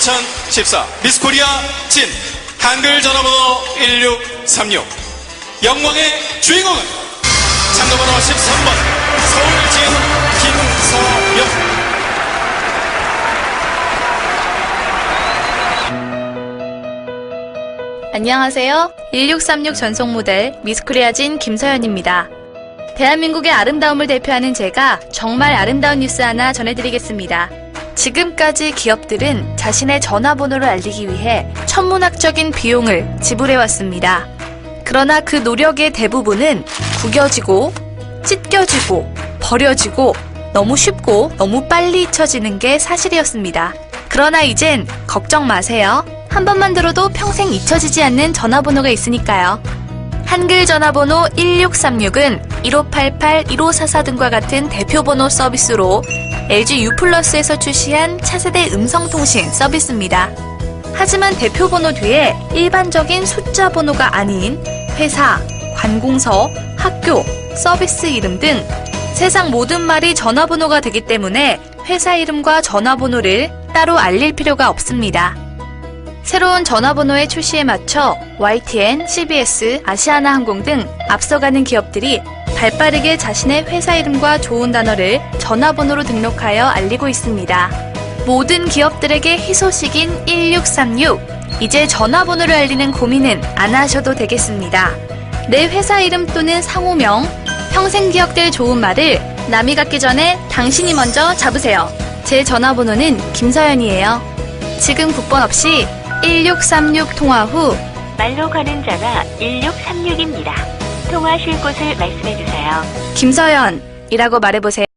2014 미스코리아 진 한글 전화번호 1636 영광의 주인공은 참가번호 13번 서울진 김서영 안녕하세요. 1636 전속 모델 미스코리아진 김서연입니다. 대한민국의 아름다움을 대표하는 제가 정말 아름다운 뉴스 하나 전해드리겠습니다. 지금까지 기업들은 자신의 전화번호를 알리기 위해 천문학적인 비용을 지불해왔습니다. 그러나 그 노력의 대부분은 구겨지고, 찢겨지고, 버려지고, 너무 쉽고 너무 빨리 잊혀지는 게 사실이었습니다. 그러나 이젠 걱정 마세요. 한 번만 들어도 평생 잊혀지지 않는 전화번호가 있으니까요. 한글 전화번호 1636은 1588, 1544 등과 같은 대표번호 서비스로 LG U+에서 출시한 차세대 음성통신 서비스입니다. 하지만 대표 번호 뒤에 일반적인 숫자 번호가 아닌 회사, 관공서, 학교, 서비스 이름 등 세상 모든 말이 전화번호가 되기 때문에 회사 이름과 전화번호를 따로 알릴 필요가 없습니다. 새로운 전화번호의 출시에 맞춰 YTN, CBS, 아시아나항공 등 앞서가는 기업들이 발빠르게 자신의 회사 이름과 좋은 단어를 전화번호로 등록하여 알리고 있습니다. 모든 기업들에게 희소식인 1636. 이제 전화번호를 알리는 고민은 안 하셔도 되겠습니다. 내 회사 이름 또는 상호명, 평생 기억될 좋은 말을 남이 갖기 전에 당신이 먼저 잡으세요. 제 전화번호는 김서연이에요. 지금 국번 없이 1636 통화 후 말로 거는 전화 1636입니다. 통화하실 곳을 말씀해 주세요. 김서연이라고 말해보세요.